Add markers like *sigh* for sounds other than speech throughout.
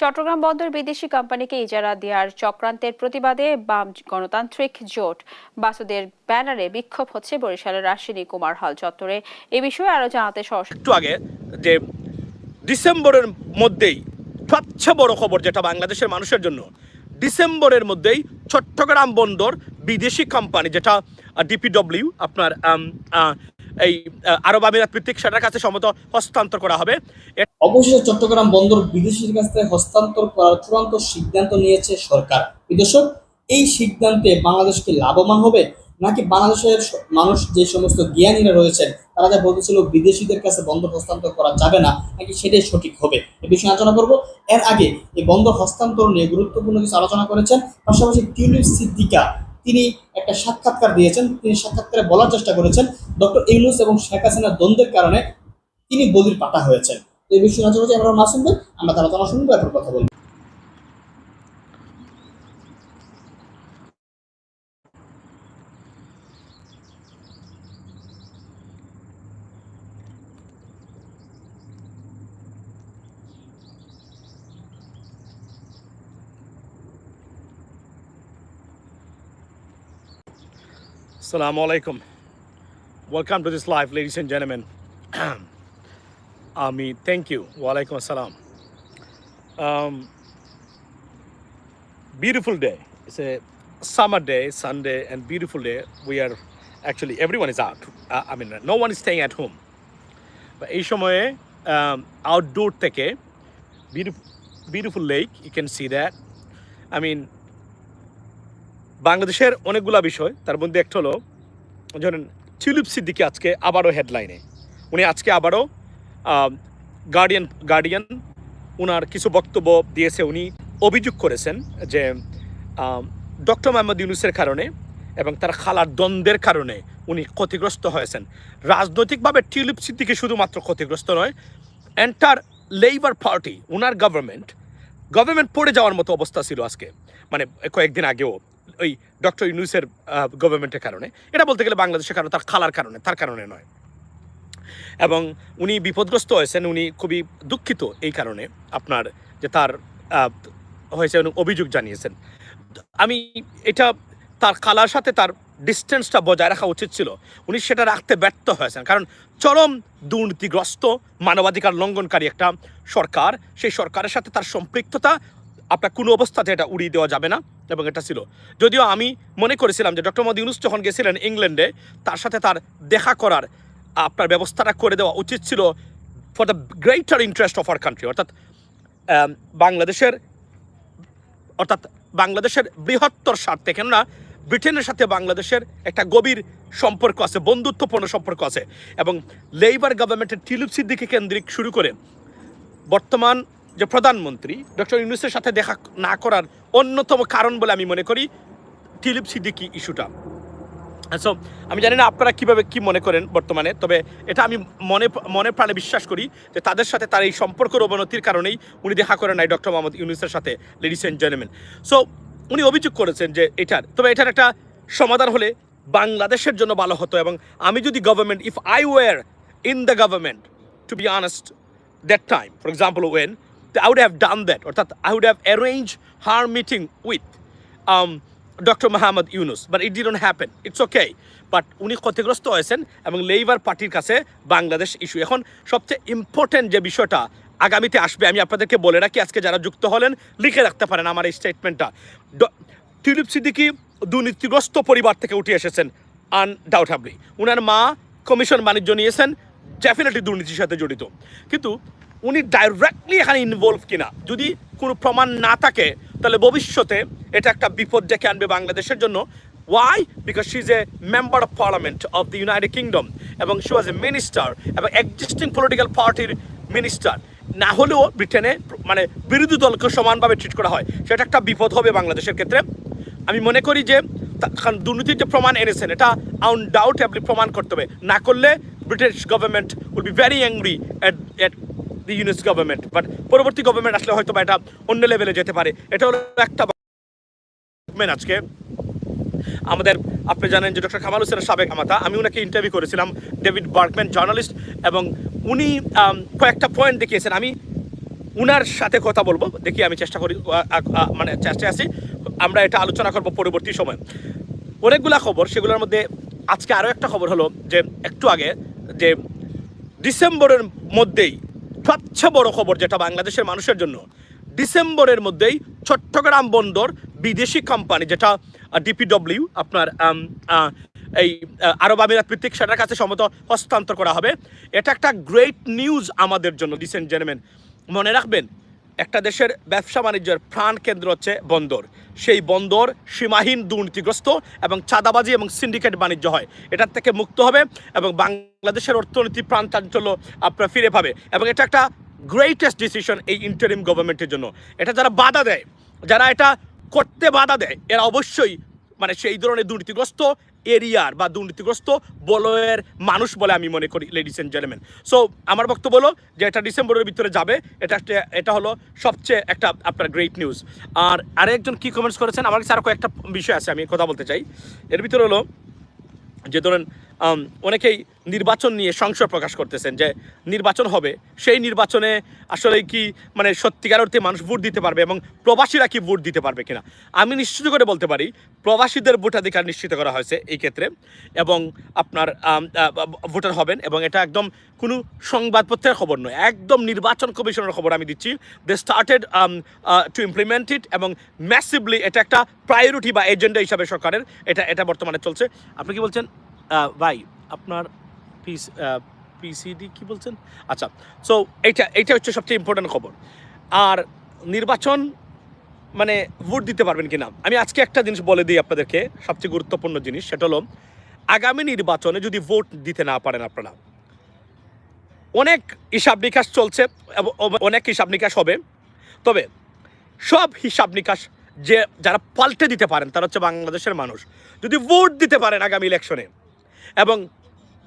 চট্টগ্রাম বন্দর বিদেশি কোম্পানিকে ইজারা দেওয়ার চক্রান্তের প্রতিবাদে বাম গণতান্ত্রিক জোট বাসুদের ব্যানারে বিক্ষোভ হচ্ছে বরিশালের রাজশাহী কুমার হল চত্বরে। এ বিষয়ে আরও জানাতে একটু আগে যে ডিসেম্বরের মধ্যেই সবচেয়ে বড় খবর যেটা বাংলাদেশের মানুষের জন্য, ডিসেম্বরের মধ্যেই চট্টগ্রাম বন্দর বিদেশি কোম্পানি যেটা ডিপিডব্লিউ আপনার এই আরব আমিরাত ভিত্তিক সেটার কাছে সম্মত হস্তান্তর করা হবে। অবশেষে চট্টগ্রাম বন্দর বিদেশির কাছ হস্তান্তর করার চূড়ান্ত সিদ্ধান্ত নিয়েছে সরকার। দর্শক, এই সিদ্ধান্তে বাংলাদেশ কি লাভবান হবে নাকি বাংলাদেশের মানুষ যে সমস্ত জ্ঞানীরা রয়েছেন, তারা যা বলতেছিল বিদেশিদের কাছে বন্দর হস্তান্তর করা যাবে না, নাকি সেটাই সঠিক হবে? এ বিষয়ে আলোচনা করব। এর আগে এই বন্দর হস্তান্তর নিয়ে গুরুত্বপূর্ণ কিছু আলোচনা করেছেন, পাশাপাশি টিউলিপ সিদ্দিকা তিনি একটা সাক্ষাৎকার দিয়েছেন, তিনি সাক্ষাৎকারে বলার চেষ্টা করেছেন, ডক্টর ইউনুস এবং শেখ হাসিনার দ্বন্দ্বের কারণে তিনি বলির পাঠা হয়েছেন। এই বিষয়ে নজর আমরা না শুনবেন আমরা তারা তারা শুনব এখন কথা বলব। Assalamu alaikum. Welcome to this live, ladies and gentlemen. *clears throat* Ami, thank you. Wa alaikum assalam. Um, beautiful day. It's a summer day, Sunday, and beautiful day. We are actually, everyone is out. Uh, I mean, no one is staying at home. But এই সময়ে outdoor থেকে beautiful lake you can see that I mean বাংলাদেশের অনেকগুলা বিষয়, তার মধ্যে একটা হলো, ধরেন টিউলিপ সিদ্দিকি আজকে আবারও হেডলাইনে উনি আজকে আবারও গার্ডিয়ান গার্ডিয়ান ওনার কিছু বক্তব্য দিয়েছে উনি, অভিযোগ করেছেন যে ডক্টর মোহাম্মদ ইউনুসের কারণে এবং তার খালার দ্বন্দ্বের কারণে উনি ক্ষতিগ্রস্ত হয়েছেন। রাজনৈতিকভাবে টিউলিপ সিদ্দিকি শুধুমাত্র ক্ষতিগ্রস্ত নয় এন্টার লেবার পার্টি ওনার গভর্নমেন্ট গভর্নমেন্ট পড়ে যাওয়ার মতো অবস্থা ছিল আজকে। মানে কয়েকদিন আগেও। ওই ডক্টর ইউনুসের গভর্নমেন্টের কারণে। এটা বলতে গেলে বাংলাদেশের কারণে, তার খালার কারণে, তার কারণে নয়। এবং উনি বিপদগ্রস্ত হয়েছেন, উনি খুবই দুঃখিত এই কারণে আপনার যে তার হয়েছে অভিযোগ জানিয়েছেন। আমি এটা তার খালার সাথে তার ডিস্টেন্সটা বজায় রাখা উচিত ছিল। উনি সেটা রাখতে ব্যর্থ হয়েছেন। কারণ চরম দুর্নীতিগ্রস্ত, মানবাধিকার লঙ্ঘনকারী একটা সরকার, সেই সরকারের সাথে তার সম্পৃক্ততা আপনার কোনো অবস্থাতে এটা উড়িয়ে দেওয়া যাবে না। এবং এটা ছিল। যদিও আমি মনে করেছিলাম যে ডক্টর মোদী ইউনুস যখন গেছিলেন ইংল্যান্ডে, তার সাথে তার দেখা করার, আপনার ব্যবস্থাটা করে দেওয়া উচিত ছিল for the greater interest of our country অর্থাৎ বাংলাদেশের অর্থাৎ বাংলাদেশের বৃহত্তর স্বার্থে, কেননা ব্রিটেনের সাথে বাংলাদেশের একটা গভীর সম্পর্ক আছে, বন্ধুত্বপূর্ণ সম্পর্ক আছে এবং লেবার গভর্নমেন্টের টিলুপ সিদ্দিকে কেন্দ্রিক শুরু করে, বর্তমান যে প্রধানমন্ত্রী, ডক্টর ইউনুসের সাথে দেখা না করার অন্যতম কারণ বলে আমি মনে করি টিলিপ সিদ্দিকি ইস্যুটা। সো আমি জানি না আপনারা কীভাবে কি মনে করেন বর্তমানে, তবে এটা আমি মনে মনে প্রাণে বিশ্বাস করি যে তাদের সাথে তার এই সম্পর্কের অবনতির কারণেই উনি দেখা করেন নাই ডক্টর মোহাম্মদ ইউনুসের সাথে লেডিস অ্যান্ড জেন্টলম্যান সো উনি অভিযোগ করেছেন যে এটার, তবে এটার একটা সমাধান হলে বাংলাদেশের জন্য ভালো হতো এবং আমি যদি government if I were in the government to be honest that time for example when Have done that, or that I would have arranged her meeting with um, Dr. Muhammad Yunus, but it didn't happen. It's okay. But উনি ক্ষতিগ্রস্ত হয়েছেন এবং labour পার্টির কাছে Bangladesh issue এখন সবচেয়ে important যে বিষয়টা আগামীতে আসবে আমি আপনাদেরকে বলে রাখি আজকে যারা যুক্ত হলেন লিখে রাখতে পারেন আমার এই স্টেটমেন্টটা টিউলিপ সিদ্দিকি দুর্নীতিগ্রস্ত পরিবার থেকে উঠে এসেছেন আনডাউটেবলি উনার মা কমিশন বাণিজ্য নিয়েছেন ডেফিনেটলি দুর্নীতির সাথে জড়িত কিন্তু উনি ডাইরেক্টলি এখানে ইনভলভ কিনা? যদি কোনো প্রমাণ না থাকে, তাহলে ভবিষ্যতে এটা একটা বিপদ ডেকে আনবে বাংলাদেশের জন্য। Why because she is a member of parliament of the United Kingdom এবং শি ওয়াজ এ মিনিস্টার এবং এক্সিস্টিং পলিটিক্যাল পার্টির মিনিস্টার না হলেও ব্রিটেনে মানে বিরোধী দলকে সমানভাবে ট্রিট করা হয়। সেটা একটা বিপদ হবে বাংলাদেশের ক্ষেত্রে। আমি মনে করি যে কারণ দুর্নীতির যে প্রমাণ এনেছেন, এটা আউন ডাউট আনডাউটেবলি প্রমাণ করতে হবে। না করলে British government will be very angry at the Yunus government but পরবর্তী গভর্নমেন্ট আসলে হয়তো বা এটা অন্য লেভেলে যেতে পারে। এটা হলো একটা আজকে, আমাদের আপনি জানেন যে ডক্টর কামাল হোসেনের সাবেক আমাতা আমি ওনাকে ইন্টারভিউ করেছিলাম ডেভিড বার্কম্যান জার্নালিস্ট এবং উনি কয়েকটা পয়েন্ট দেখিয়েছেন। আমি উনার সাথে কথা বলব, দেখি আমি চেষ্টা করি মানে চেষ্টায় আছি, আমরা এটা আলোচনা করব পরবর্তী সময়। অনেকগুলা খবর, সেগুলোর মধ্যে আজকে আরও একটা খবর হলো যে, একটু আগে, যে, ডিসেম্বরের মধ্যেই সবচেয়ে বড় খবর যেটা বাংলাদেশের মানুষের জন্য, ডিসেম্বরের মধ্যেই চট্টগ্রাম বন্দর বিদেশি কোম্পানি যেটা ডিপিডব্লিউ আপনার এই আরব আমিরাত ভিত্তিক সেটার কাছে সম্মত হস্তান্তর করা হবে। এটা একটা গ্রেট নিউজ আমাদের জন্য ডিসেন্ট জেনেমেন মনে রাখবেন একটা দেশের ব্যবসা বাণিজ্যের প্রাণ কেন্দ্র হচ্ছে বন্দর। সেই বন্দর সীমাহীন দুর্নীতিগ্রস্ত এবং চাঁদাবাজি এবং সিন্ডিকেট বাণিজ্য হয়। এটার থেকে মুক্ত হবে এবং বাংলাদেশের অর্থনীতি প্রান্তাঞ্চল আপনার ফিরে পাবে এবং এটা একটা গ্রেটেস্ট ডিসিশন এই ইন্টারিম গভর্নমেন্টের জন্য। এটা যারা বাধা দেয়, যারা এটা করতে বাধা দেয়, এরা অবশ্যই মানে সেই ধরনের দুর্নীতিগ্রস্ত এরিয়ার বা দুর্নীতিগ্রস্ত বলয়ের মানুষ বলে আমি মনে করি লেডিস অ্যান্ড জেন্টলম্যান সো আমার বক্তব্য হলো যে এটা ডিসেম্বরের ভিতরে যাবে। এটা এটা হলো সবচেয়ে একটা আপনার গ্রেট নিউজ আর আরেকজন কি কমেন্টস করেছেন? আমার কাছে আরও কয়েকটা বিষয় আছে, আমি কথা বলতে চাই। এর ভিতরে হলো যে ধরেন অনেকেই নির্বাচন নিয়ে সংশয় প্রকাশ করতেছেন যে নির্বাচন হবে, সেই নির্বাচনে আসলে কি মানে সত্যিকার অর্থে মানুষ ভোট দিতে পারবে এবং প্রবাসীরা কি ভোট দিতে পারবে কিনা? আমি নিশ্চিত করে বলতে পারি, প্রবাসীদের ভোটাধিকার নিশ্চিত করা হয়েছে এই ক্ষেত্রে এবং আপনার ভোটার হবেন এবং এটা একদম কোনো সংবাদপত্রের খবর নয়, একদম নির্বাচন কমিশনের খবর আমি দিচ্ছি। They started to implement it এবং ম্যাসিভলি এটা একটা প্রায়োরিটি বা এজেন্ডা হিসাবে সরকারের, এটা এটা বর্তমানে চলছে। আপনি কি বলছেন? ভাই, আপনার পিস পিসিডি কি বলছেন? আচ্ছা সো এইটা এইটা হচ্ছে সবচেয়ে ইম্পর্টেন্ট খবর। আর নির্বাচন মানে ভোট দিতে পারবেন কিনা? আমি আজকে একটা জিনিস বলে দিই আপনাদেরকে, সবচেয়ে গুরুত্বপূর্ণ জিনিস, সেটা হলো, আগামী নির্বাচনে যদি ভোট দিতে না পারেন আপনারা, অনেক হিসাব নিকাশ চলছে অনেক হিসাব নিকাশ হবে। তবে, সব হিসাব নিকাশ যে, যারা পাল্টে দিতে পারেন, তারা হচ্ছে বাংলাদেশের মানুষ। যদি ভোট দিতে পারেন আগামী ইলেকশনে এবং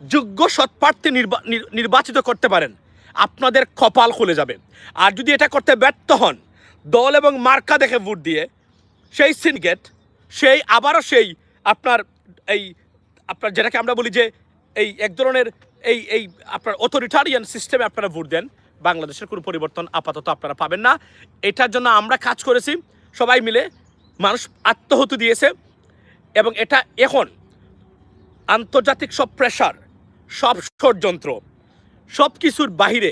যোগ্য সৎপ্রার্থী নির্বা- নির- নির্বাচিত করতে পারেন। আপনাদের কপাল খুলে যাবে। আর যদি এটা করতে ব্যর্থ হন, দল এবং মার্কা দেখে ভোট দিয়ে সেই সিনগেট, সেই আবারও সেই আপনার এই আপনার যেটাকে আমরা বলি যে এই এক ধরনের এই এই আপনার অথরিটারিয়ান সিস্টেমে আপনারা ভোট দেন, বাংলাদেশের কোনো পরিবর্তন আপাতত আপনারা পাবেন না। এটার জন্য আমরা কাজ করেছি। সবাই মিলে মানুষ আত্মহতি দিয়েছে এবং এটা এখন আন্তর্জাতিক সব প্রেশার সব ষড়যন্ত্র, সব কিছুর বাহিরে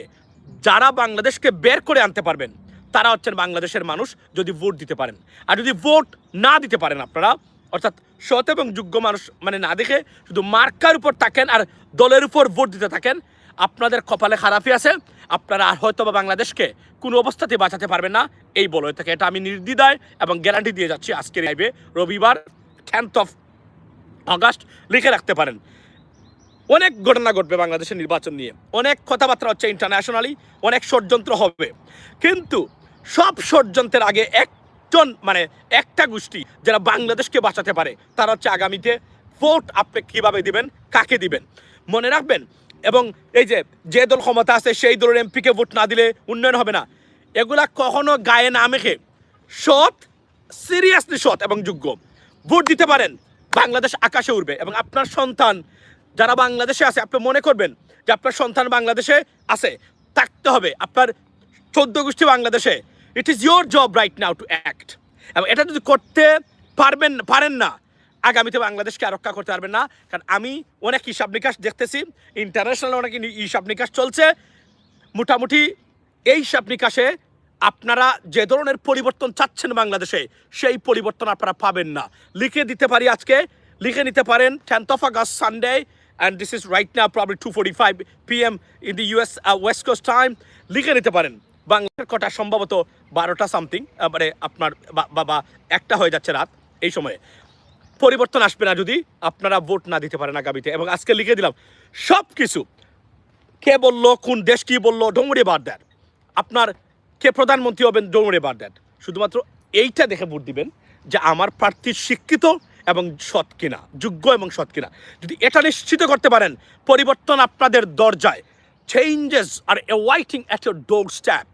যারা বাংলাদেশকে বের করে আনতে পারবেন, তারা হচ্ছেন বাংলাদেশের মানুষ যদি ভোট দিতে পারেন। আর যদি ভোট না দিতে পারেন আপনারা, অর্থাৎ সৎ এবং যোগ্য মানুষ মানে না দেখে শুধু মার্কার উপর থাকেন আর দলের উপর ভোট দিতে থাকেন, আপনাদের কপালে খারাপই আছে, আপনারা আর হয়তো বা বাংলাদেশকে কোনো অবস্থাতে বাঁচাতে পারবেন না, এই বলয় থেকে। এটা আমি নির্দ্বিধায় এবং গ্যারান্টি দিয়ে যাচ্ছি আজকের লাইভে রবিবার টেন্থ অফ আগস্ট লিখে রাখতে পারেন। অনেক ঘটনা ঘটবে বাংলাদেশের নির্বাচন নিয়ে। অনেক কথাবার্তা হচ্ছে ইন্টারন্যাশনালি অনেক ষড়যন্ত্র হবে। কিন্তু সব ষড়যন্ত্রের আগে একজন মানে একটা গোষ্ঠী যারা বাংলাদেশকে বাঁচাতে পারে, তারা হচ্ছে আগামীতে ভোট আপনি কীভাবে দিবেন, কাকে দিবেন? মনে রাখবেন? এবং এই যে যে দল ক্ষমতা আছে, সেই দলের এমপিকে ভোট না দিলে উন্নয়ন হবে না। এগুলা কখনো গায়ে না মেখে সৎ সিরিয়াসলি সৎ এবং যোগ্য। ভোট দিতে পারেন। বাংলাদেশ আকাশে উঠবে এবং আপনার সন্তান যারা বাংলাদেশে আছে, আপনি মনে করবেন যে আপনার সন্তান বাংলাদেশে আছে। থাকতে হবে। আপনার চোদ্দ গোষ্ঠী বাংলাদেশে। It is your job right now to act এবং এটা যদি করতে পারবেন, পারেন না, আগামীতে বাংলাদেশকে রক্ষা করতে পারবেন না। কারণ আমি অনেক হিসাব নিকাশ দেখতেছি ইন্টারন্যাশনাল অনেক হিসাব নিকাশ চলছে। মোটামুটি এই হিসাব নিকাশে আপনারা যে ধরনের পরিবর্তন চাচ্ছেন বাংলাদেশে, সেই পরিবর্তন আপনারা পাবেন না। লিখে দিতে পারি আজকে, লিখে নিতে পারেন tenth of August Sunday and this is right না probably two forty five P M in the US west coast time লিখে নিতে পারেন। বাংলার কটা সম্ভবত বারোটা সামথিং মানে আপনার বা- বা বা একটা হয়ে যাচ্ছে রাত এই সময়ে। পরিবর্তন আসবে না যদি আপনারা ভোট না দিতে পারেন আগামীতে। এবং আজকে লিখে দিলাম সব কিছু কে বলল, কোন দেশ কি বলল ডোমরে বার দ্যাট আপনার কে প্রধানমন্ত্রী হবেন ডোমরে বার দ্যাট শুধুমাত্র এইটা দেখে ভোট দিবেন যে আমার প্রার্থী শিক্ষিত এবং সৎ কিনা যোগ্য এবং সৎ কিনা। যদি এটা নিশ্চিত করতে পারেন পরিবর্তন আপনাদের দরজায়। Changes are waiting at your doorstep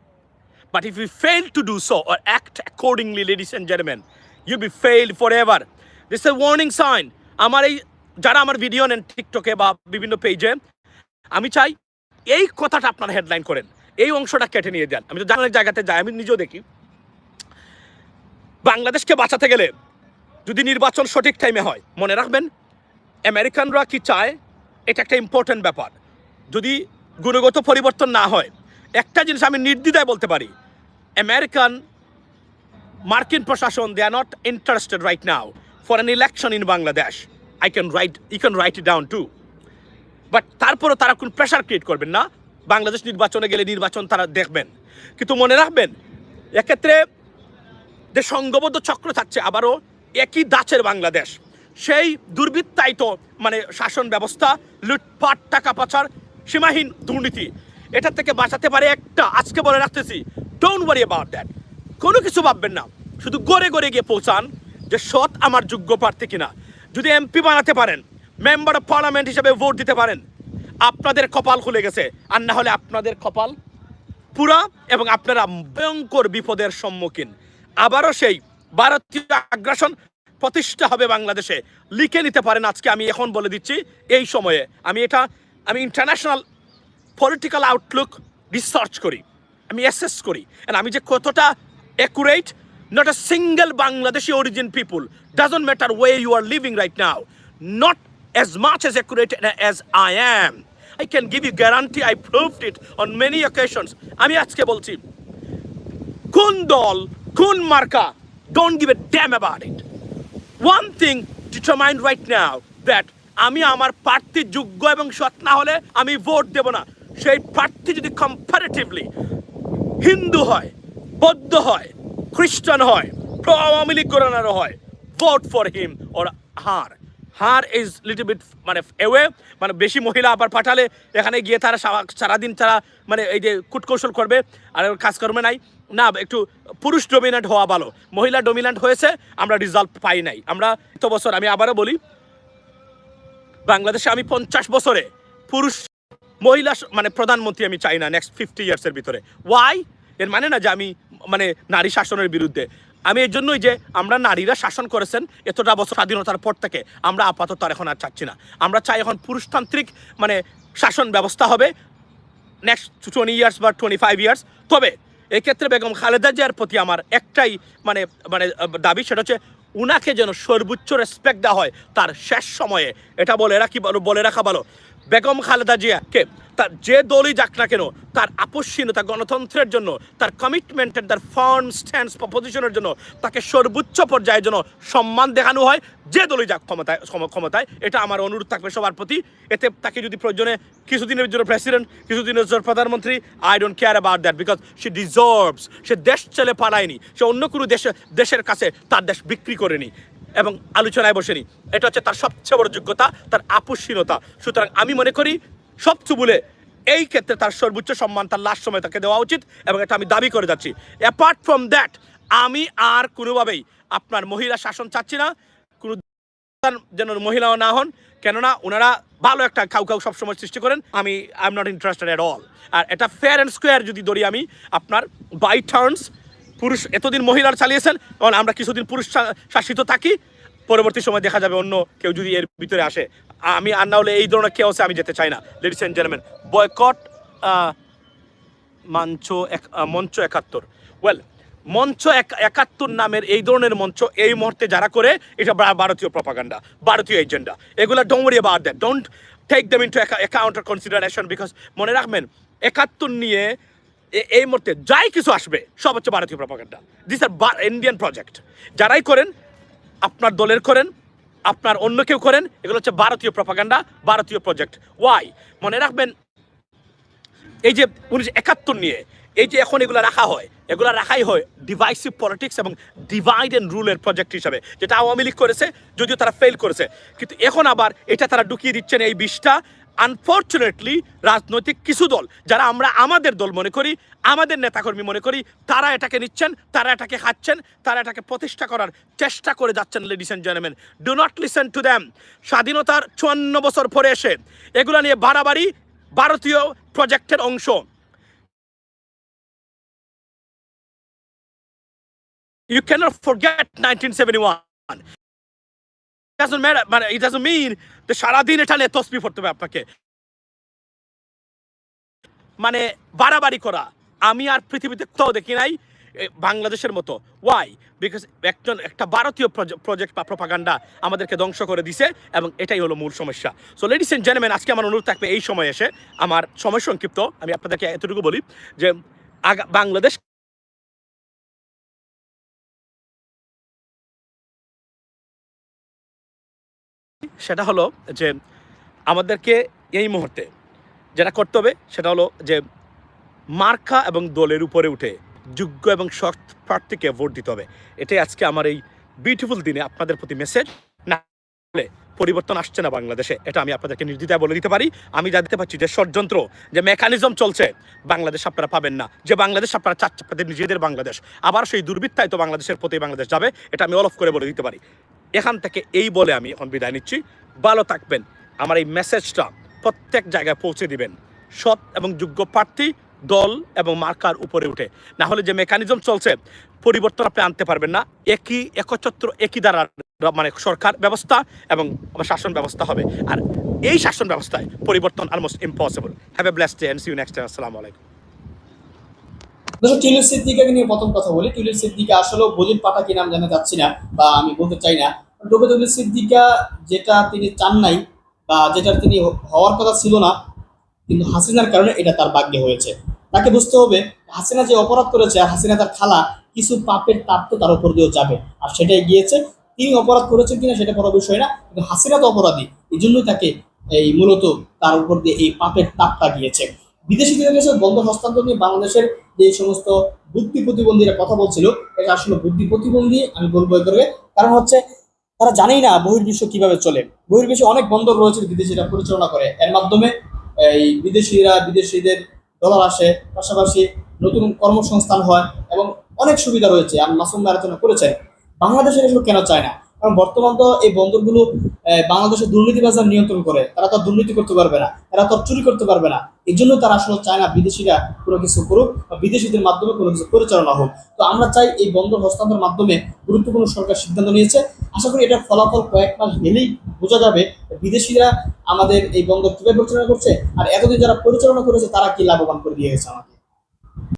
but if you fail to do so or act accordingly ladies and gentlemen, you be failed forever. This is a warning sign. আমার এই যারা আমার ভিডিও নেন টিকটকে বা বিভিন্ন পেজে আমি চাই এই কথাটা আপনারা হেডলাইন করেন। এই অংশটা কেটে নিয়ে দেন আমি তো অনেক জায়গাতে যাই, আমি নিজেও দেখি। বাংলাদেশকে বাঁচাতে গেলে যদি নির্বাচন সঠিক টাইমে হয়, মনে রাখবেন, আমেরিকানরা কি চায়? এটা একটা ইম্পর্ট্যান্ট ব্যাপার। যদি গুণগত পরিবর্তন না হয়, একটা জিনিস আমি নির্দ্বিধায় বলতে পারি, আমেরিকান মার্কিন প্রশাসন they are not interested right now for an election in Bangladesh I can write you can write it down too but তারপরেও তারা কোন প্রেশার ক্রিয়েট করবেন না। বাংলাদেশ নির্বাচনে গেলে নির্বাচন তারা দেখবেন। কিন্তু মনে রাখবেন, এক্ষেত্রে যে সংঘবদ্ধ চক্র থাকছে, আবারও একই দাচের বাংলাদেশ। সেই দুর্বৃত্তায়িত মানে শাসন ব্যবস্থা, লুটপাট, টাকা পাচার, সীমাহীন দুর্নীতি, এটা থেকে বাঁচাতে পারে একটা, আজকে বলে রাখতেছি ডোন্ট ওয়ারি অ্যাবাউট দ্যাট কোনো কিছু ভাববেন না, শুধু গড়ে গড়ে গিয়ে পৌঁছান যে সৎ, আমার যোগ্য প্রার্থী কিনা। যদি এমপি বানাতে পারেন মেম্বার অফ পার্লামেন্ট হিসেবে ভোট দিতে পারেন আপনাদের কপাল খুলে গেছে। আর না হলে আপনাদের কপাল পুরা এবং আপনারা ভয়ঙ্কর বিপদের সম্মুখীন। আবারও সেই ভারতীয় আগ্রাসন প্রতিষ্ঠা হবে বাংলাদেশে। লিখে নিতে পারেন আজকে, আমি এখন বলে দিচ্ছি, এই সময়ে। আমি এটা, আমি ইন্টারন্যাশনাল পলিটিক্যাল আউটলুক রিসার্চ করি, আমি অ্যাসেস করি। And আমি যে কতটা accurate not a single Bangladeshi origin people doesn't matter where you are living right now not as much as accurate as I am. I can give you guarantee, I proved it on many occasions. আমি আজকে বলছি, কোন দল, কোন মার্কা don't give a damn about it one thing determined right now that আমি আমার প্রার্থী যোগ্য এবং সৎ না হলে আমি ভোট দেব না সেই প্রার্থী যদি কম্পারেটিভলি হিন্দু হয়, বৌদ্ধ হয়, খ্রিস্টান হয় আওয়ামী লীগ হয় vote for him or her her is little bit মানে এওয়ে মানে বেশি মহিলা আবার পাঠালে, এখানে গিয়ে তারা সারা- সারাদিন তারা মানে এই যে কুটকৌশল করবে, আর কাজকর্মে নাই। না, একটু পুরুষ ডমিনেন্ট হওয়া ভালো। মহিলা ডমিনেন্ট হয়েছে, আমরা রেজাল্ট পাই নাই। আমরা তো বছর, আমি আবারও বলি, বাংলাদেশে আমি পঞ্চাশ বছরে পুরুষ, মহিলা মানে প্রধানমন্ত্রী আমি চাই না নেক্সট ফিফটি ইয়ার্সের ভিতরে। ওয়াই এর মানে না যে আমি মানে নারী শাসনের বিরুদ্ধে। আমি এর জন্যই যে আমরা নারীরা শাসন করেছেন এতটা বছর স্বাধীনতার পর থেকে, আমরা আপাতত আর এখন আর চাচ্ছি না। আমরা চাই এখন পুরুষতান্ত্রিক মানে শাসন ব্যবস্থা হবে নেক্সট টোয়েন্টি ইয়ার্স বা টোয়েন্টি ফাইভ ইয়ার্স তবে এক্ষেত্রে বেগম খালেদা জিয়ার প্রতি আমার একটাই মানে মানে দাবি, সেটা হচ্ছে উনাকে যেন সর্বোচ্চ রেসপেক্ট দেওয়া হয় তার শেষ সময়ে। এটা বলে রাখি বলে রাখা ভালো। বেগম খালেদা জিয়াকে তার যে দলই যাক না কেন, তার আপসীনতা গণতন্ত্রের জন্য, তার কমিটমেন্টের তার ফার্ম স্ট্যান্স পজিশনের জন্য, তাকে সর্বোচ্চ পর্যায়ে যেন সম্মান দেখানো হয়, যে দলই যাক ক্ষমতায় ক্ষমতায়, এটা আমার অনুরোধ থাকবে সবার প্রতি। এতে তাকে যদি প্রয়োজনে কিছুদিনের জন্য প্রেসিডেন্ট কিছুদিনের জন্য প্রধানমন্ত্রী I don't care about that because say deserves সে দেশ চলে পালায়নি, সে অন্য কোনো দেশে, দেশের কাছে তার দেশ বিক্রি করেনি। এবং আলোচনায় বসেনি এটা হচ্ছে তার সবচেয়ে বড় যোগ্যতা, তার আপসীনতা সুতরাং আমি মনে করি সবচেয়ে বলে এই ক্ষেত্রে তার সর্বোচ্চ সম্মান, তার লাস্ট সময় তাকে দেওয়া উচিত এবং এটা আমি দাবি করে যাচ্ছি। অ্যাপার্ট ফ্রম দ্যাট আমি আর কোনোভাবেই আপনার মহিলা শাসন চাচ্ছি না। কোনো যেন মহিলাও না হন, কেননা ওনারা ভালো একটা খাউ খাউ সবসময় সৃষ্টি করেন। আমি I am not interested at all আর এটা ফেয়ার অ্যান্ড স্কোয়ার যদি ধরি আমি, আপনার বাই টার্নস পুরুষ এতদিন মহিলার চালিয়েছেন এবং আমরা কিছুদিন পুরুষ শাসিত থাকি, পরবর্তী সময় দেখা যাবে অন্য কেউ যদি এর ভিতরে আসে। আমি আর না হলে এই ধরনের কেউ আমি যেতে চাই না। লেডিস অ্যান্ড জেন্টলম্যান বয়কট মঞ্চ এক মঞ্চ একাত্তর। ওয়েল মঞ্চ এক- একাত্তর নামের এই ধরনের মঞ্চ এই মুহূর্তে যারা করে, এটা ভারতীয় প্রপাগান্ডা ভারতীয় এজেন্ডা এগুলো don't worry about that don't take them into account consideration because মনে রাখবেন, একাত্তর নিয়ে এই মুহূর্তে যাই কিছু আসবে, সব হচ্ছে ভারতীয় propaganda this are Indian project যারাই করেন, আপনার দলের করেন, আপনার অন্য কেউ করেন, এগুলো হচ্ছে ভারতীয় প্রপাগান্ডা ভারতীয় প্রজেক্ট ওয়াই মনে রাখবেন, এই যে উনিশশো একাত্তর নিয়ে, এই যে এখন এগুলো রাখা হয়, এগুলো রাখাই হয় ডিভাইসিভ পলিটিক্স এবং ডিভাইড অ্যান্ড রুলের প্রজেক্ট হিসাবে, যেটা আওয়ামী লীগ করেছে, যদিও তারা ফেল করেছে। কিন্তু এখন আবার এটা তারা ঢুকিয়ে দিচ্ছেন এই বিষটা আনফর্চুনেটলি রাজনৈতিক কিছু দল, যারা আমরা আমাদের দল মনে করি, আমাদের নেতাকর্মী মনে করি, তারা এটাকে নিচ্ছেন, তারা এটাকে খাচ্ছেন, তারা এটাকে প্রতিষ্ঠা করার চেষ্টা করে যাচ্ছেন ladies and gentleman do not listen to them স্বাধীনতার চুয়ান্ন বছর পরে এসে এগুলো নিয়ে বাড়াবাড়ি ভারতীয় প্রজেক্টের অংশ। You cannot forget 1971. It doesn't matter, মানে it doesn't mean সারাদিন পড়তে হবে আপনাকে। মানে বাড়াবাড়ি করা আমি আর পৃথিবীতে কোথাও দেখি নাই বাংলাদেশের মতো। ওয়াই বিকজ একজন একটা ভারতীয় প্রজেক্ট বা প্রপাগান্ডা আমাদেরকে ধ্বংস করে দিছে এবং এটাই হলো মূল সমস্যা। সো লেডিস এন্ড জেন্টলম্যান আজকে আমার অনুরোধ থাকবে এই সময় এসে। আমার সময় সংক্ষিপ্ত আমি আপনাদেরকে এতটুকু বলি যে বাংলাদেশ সেটা হলো যে আমাদেরকে এই মুহূর্তে যেটা করতে হবে, সেটা হলো যে মার্কা এবং দলের উপরে উঠে যোগ্য এবং সৎ প্রার্থীকে ভোট দিতে হবে। এটাই আজকে আমার এই বিউটিফুল দিনে আপনাদের প্রতি মেসেজ না হলে পরিবর্তন আসছে না বাংলাদেশে। এটা আমি আপনাদেরকে নির্দ্বিধায় বলে দিতে পারি। আমি জানতে পারছি যে ষড়যন্ত্র, যে মেকানিজম চলছে, বাংলাদেশ আপনারা পাবেন না। যে বাংলাদেশ আপনারা চাচ্ছে আপনাদের নিজেদের বাংলাদেশ। আবার সেই দুর্বৃত্তায় তো বাংলাদেশের প্রতি বাংলাদেশ যাবে, এটা আমি অলফ করে বলে দিতে পারি। এখান থেকে এই বলে আমি এখন বিদায় নিচ্ছি। ভালো থাকবেন। আমার এই মেসেজটা প্রত্যেক জায়গায় পৌঁছে দিবেন। সৎ এবং যোগ্য প্রার্থী দল এবং মার্কার উপরে উঠে। না হলে যে মেকানিজম চলছে, পরিবর্তন আপনি আনতে পারবেন না। একই একচ্ছত্র, একই দ্বারা মানে সরকার ব্যবস্থা এবং শাসন ব্যবস্থা হবে। আর এই শাসন ব্যবস্থায় পরিবর্তন almost impossible have a blessed day and see you next আসসালামু আলাইকুম। দর্শক টিউলিপ সিদ্দিকাকে নিয়ে প্রথম কথা বলি। টিউলিপ সিদ্দিকা আসলে বলির পাতা কি নাম জানা যাচ্ছি না বা আমি বলতে চাই না। টিউলিপ সিদ্দিকা যেটা তিনি চান নাই বা যেটা তিনি হওয়ার কথা ছিল না, কিন্তু হাসিনার কারণে এটা তার ভাগ্যে হয়েছে। তাকে বুঝতে হবে, হাসিনা যে অপরাধ করেছে আর হাসিনা তার খালা, কিছু পাপের তাপ তো তার উপর দিয়েও যাবে। আর সেটাই গিয়েছে, তিনি অপরাধ করেছেন কিনা সেটা বড় বিষয় না, কিন্তু হাসিনা তো অপরাধী। এই জন্যই তাকে এই মূলত তার উপর দিয়ে এই পাপের তাপটা গিয়েছে। বিদেশিদের কাছে বন্ধ হস্তান্তর নিয়ে বাংলাদেশের যে সমস্ত বুদ্ধি প্রতিবন্ধীরা কথা বলছিল, এটা আসলে বুদ্ধি প্রতিবন্ধী, আমি বলব এ করে। কারণ হচ্ছে, তারা জানেই না বহির্বিশ্ব কীভাবে চলে। বহির্বিশ্বে অনেক বন্দর রয়েছে বিদেশিরা পরিচালনা করে। এর মাধ্যমে এই বিদেশিরা, বিদেশিদের ডলার আসে, পাশাপাশি নতুন কর্মসংস্থান হয় এবং অনেক সুবিধা রয়েছে। আর মাসুম আলোচনা করেছেন, বাংলাদেশের এসব কেন চায় না? কারণ বর্তমান তো এই বন্দরগুলো বাংলাদেশের দুর্নীতি বাজার নিয়ন্ত্রণ করে। তারা তো দুর্নীতি করতে পারবে না। তারা তো চুরি করতে পারবে না। এই জন্য তারা আসলে চায় না বিদেশিরা কোনো কিছু করুক বা বিদেশিদের মাধ্যমে কোনো কিছু পরিচালনা হোক। তো আমরা চাই এই বন্দর হস্তান্তর মাধ্যমে গুরুত্বপূর্ণ সরকার সিদ্ধান্ত নিয়েছে। আশা করি এটার ফলাফল কয়েক মাস গেলেই বোঝা যাবে বিদেশিরা আমাদের এই বন্দর কীভাবে পরিচালনা করছে আর এতদিন যারা পরিচালনা করেছে তারা কি লাভবান করে দিয়ে গেছে আমাকে